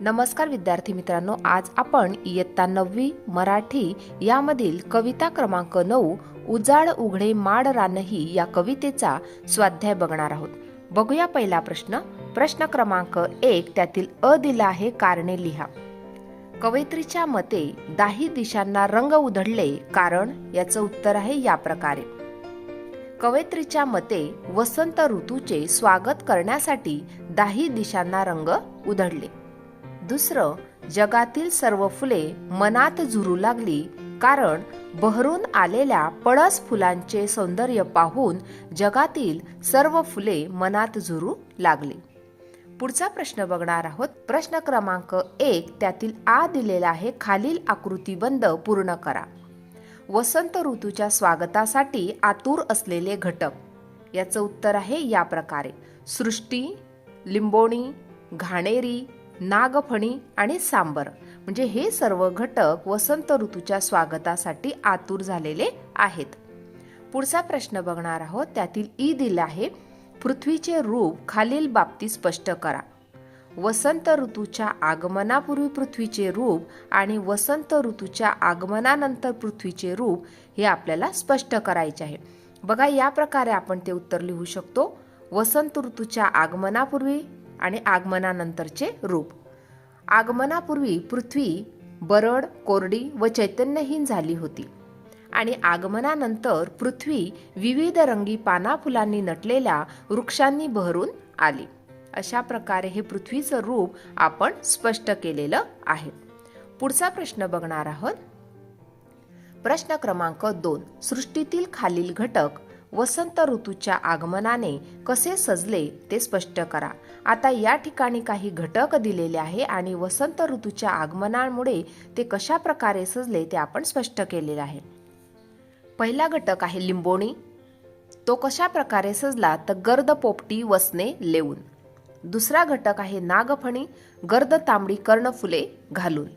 नमस्कार विद्यार्थी मित्रांनो आज आपण इयत्ता नववी मराठी यामधील कविता क्रमांक नऊ उजाड उघडे माड रानही या कवितेचा स्वाध्याय बघणार आहोत. बघूया पहिला प्रश्न. प्रश्न क्रमांक एक त्यातील अ दिला आहे कारणे लिहा. कवयित्रीच्या मते दाही दिशांना रंग उधळले कारण याचं उत्तर आहे या प्रकारे. कवयित्रीच्या मते वसंत ऋतूचे स्वागत करण्यासाठी दाही दिशांना रंग उधळले. दुसरं जगातील सर्व फुले मनात झुरू लागली कारण बहरून आलेल्या पळस फुलांचे सौंदर्य पाहून जगातील सर्व फुले मनात झुरू लागली. पुढचा प्रश्न बघणार आहोत. प्रश्न क्रमांक एक त्यातील आ दिलेला आहे खालील आकृतीबंध पूर्ण करा. वसंत ऋतूच्या स्वागतासाठी आतुर असलेले घटक. याचं उत्तर आहे या प्रकारे. सृष्टी लिंबोणी घाणेरी नागफणी आणि सांबर. म्हणजे हे सर्व घटक वसंत ऋतूच्या स्वागतासाठी आतुर झालेले आहेत. पुढचा प्रश्न बघणार आहोत. त्यातील ई दिला आहे पृथ्वीचे रूप खालील बाबतीत स्पष्ट करा. वसंत ऋतूच्या आगमनापूर्वी पृथ्वीचे रूप आणि वसंत ऋतूच्या आगमनानंतर पृथ्वीचे रूप हे आपल्याला स्पष्ट करायचे आहे. बघा या प्रकारे आपण ते उत्तर लिहू शकतो. वसंत ऋतूच्या आगमनापूर्वी आणि आगमनानंतरचे रूप. आगमनापूर्वी पृथ्वी बरड कोरडी व चैतन्यहीन झाली होती. आणि आगमनानंतर पृथ्वी विविध रंगी पाना फुलांनी नटलेल्या वृक्षांनी बहरून आली. अशा प्रकारे हे पृथ्वीचं रूप आपण स्पष्ट केलेलं आहे. पुढचा प्रश्न बघणार आहोत. प्रश्न क्रमांक दोन. सृष्टीतील खालील घटक वसंत ऋतूच्या आगमनाने कसे सजले ते स्पष्ट करा. आता या ठिकाणी काही घटक दिलेले आहे आणि वसंत ऋतूच्या आगमनामुळे ते कशा प्रकारे सजले ते आपण स्पष्ट केलेले आहे. पहिला घटक आहे लिंबोणी. तो कशा प्रकारे सजला तर गर्द पोपटी वसने लेऊन. दुसरा घटक आहे नागफणी गर्द तांबडी कर्णफुले घालून.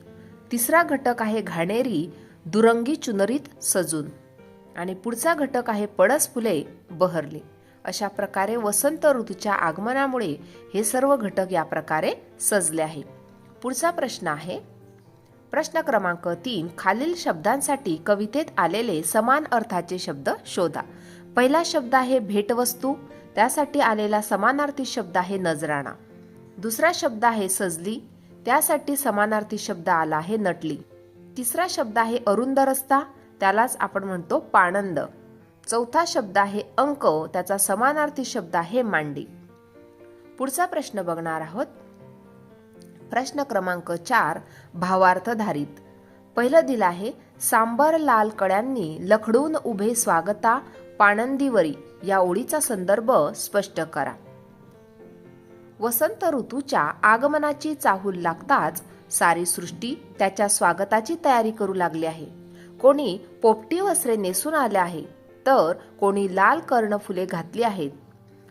तिसरा घटक आहे घाणेरी दुरंगी चुनरीत सजून. आणि पुढचा घटक आहे पडस फुले बहरली. अशा प्रकारे वसंत ऋतूच्या आगमनामुळे हे सर्व घटक या प्रकारे सजले आहे. पुढचा प्रश्न आहे प्रश्न क्रमांक तीन खालील शब्दांसाठी कवितेत आलेले समान अर्थाचे शब्द शोधा. पहिला शब्द आहे भेटवस्तू त्यासाठी आलेला समानार्थी शब्द आहे नजराणा. दुसरा शब्द आहे सजली त्यासाठी समानार्थी शब्द आला आहे नटली. तिसरा शब्द आहे अरुंद रस्ता त्यालाच आपण म्हणतो पाणंद. चौथा शब्द आहे अंक त्याचा समानार्थी शब्द आहे मांडी. पुढचा प्रश्न बघणार आहोत. प्रश्न क्रमांक चार भावार्थधारित. पहिलं दिलं आहे सांबर लाल कड्यांनी लखडून उभे स्वागता पाणंदीवरी. या ओळीचा संदर्भ स्पष्ट करा. वसंत ऋतूच्या आगमनाची चाहूल लागताच सारी सृष्टी त्याच्या स्वागताची तयारी करू लागली आहे. कोणी पोपटी वस्त्रे नेसून आले आहे तर कोणी लाल कर्णफुले घातली आहेत.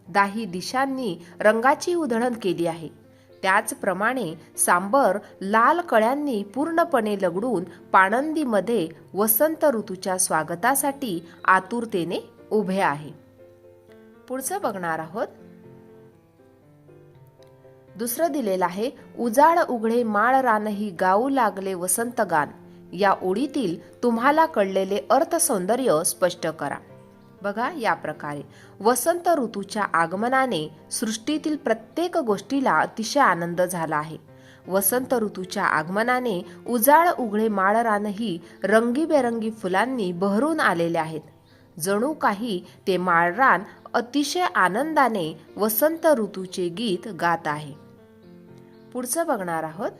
दाही दिशांनी रंगाची उधळण केली आहे. त्याचप्रमाणे सांबर लाल कळ्यांनी पूर्णपणे लगडून पाणंदीमध्ये वसंत ऋतूच्या स्वागतासाठी आतुरतेने उभे आहे. पुढचं बघणार आहोत. दुसरं दिलेलं आहे उजाड उघडे माळ रानही गाऊ लागले वसंत गान. या ओळीतील तुम्हाला कळलेले अर्थसौंदर्य स्पष्ट करा. बघा या प्रकारे. वसंत ऋतूच्या आगमनाने सृष्टीतील प्रत्येक गोष्टीला अतिशय आनंद झाला आहे. वसंत ऋतूच्या आगमनाने उजाळ उघडे माळरानही रंगीबेरंगी फुलांनी बहरून आलेले आहेत. जणू काही ते माळरान अतिशय आनंदाने वसंत ऋतूचे गीत गात आहे. पुढचं बघणार आहोत.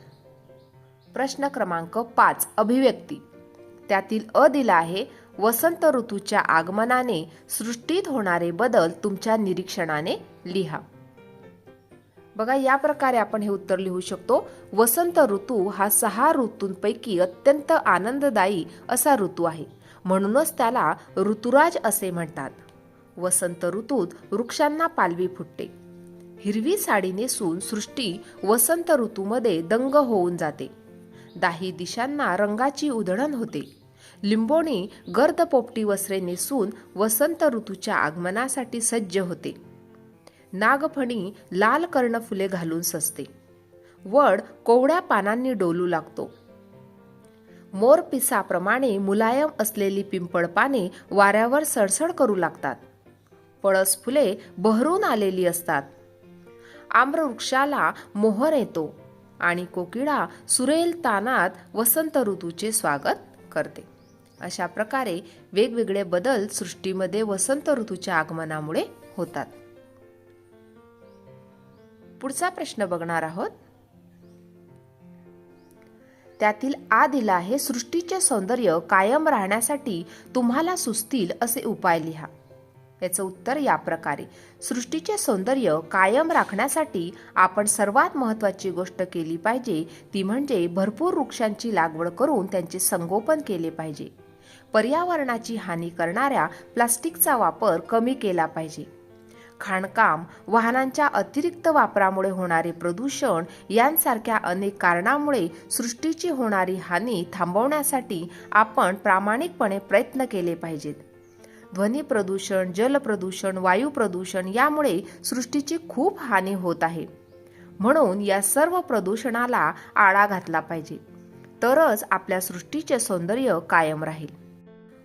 प्रश्न क्रमांक पाच अभिव्यक्ती. त्यातील अ दिला आहे वसंत ऋतूच्या आगमनाने सृष्टीत होणारे बदल तुमच्या निरीक्षणाने लिहा. बघा या प्रकारे आपण हे उत्तर लिहू शकतो. वसंत ऋतू हा सहा ऋतूंपैकी अत्यंत आनंददायी असा ऋतू आहे. म्हणूनच त्याला ऋतुराज असे म्हणतात. वसंत ऋतूत वृक्षांना पालवी फुटते. हिरवी साडी नेसून सृष्टी वसंत ऋतूमध्ये दंग होऊन जाते. दाही दिशांना रंगाची उधळण होते. लिंबोणी गर्द पोपटी वस्त्रे नेसून वसंत ऋतूच्या आगमनासाठी सज्ज होते. नागफणी लाल कर्णफुले घालून सजते. वड कोवड्या पानांनी डोलू लागतो. मोरपिसाप्रमाणे मुलायम असलेली पिंपळ पाने वाऱ्यावर सडसड करू लागतात. पळस फुले बहरून आलेली असतात. आम्रवृक्षाला मोहर येतो. आणि कोकिळा सुरेल तानात वसंत ऋतूचे स्वागत करते. अशा प्रकारे वेगवेगळे बदल सृष्टीमध्ये वसंत ऋतूच्या आगमनामुळे होतात. पुढचा प्रश्न बघणार आहोत. त्यातील आ दिला आहे सृष्टीचे सौंदर्य कायम राहण्यासाठी तुम्हाला सुचतील असे उपाय लिहा. याचं उत्तर या प्रकारे. सृष्टीचे सौंदर्य कायम राखण्यासाठी आपण सर्वात महत्त्वाची गोष्ट केली पाहिजे. ती म्हणजे भरपूर वृक्षांची लागवड करून त्यांचे संगोपन केले पाहिजे. पर्यावरणाची हानी करणाऱ्या प्लास्टिकचा वापर कमी केला पाहिजे. खाणकाम वाहनांच्या अतिरिक्त वापरामुळे होणारे प्रदूषण यांसारख्या अनेक कारणामुळे सृष्टीची होणारी हानी थांबवण्यासाठी आपण प्रामाणिकपणे प्रयत्न केले पाहिजेत. ध्वनी प्रदूषण जल प्रदूषण वायू प्रदूषण यामुळे सृष्टीची खूप हानी होत आहे. म्हणून या सर्व प्रदूषणाला आळा घातला पाहिजे. तरच आपल्या सृष्टीचे सौंदर्य कायम राहील.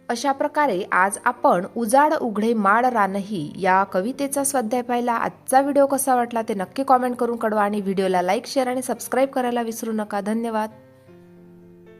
अशा प्रकारे आज आपण उजाड उघडे माळ रानही या कवितेचा स्वाध्याय पाहिला. आजचा व्हिडिओ कसा वाटला ते नक्की कॉमेंट करून कळवा आणि व्हिडिओला लाईक शेअर आणि सबस्क्राईब करायला विसरू नका. धन्यवाद.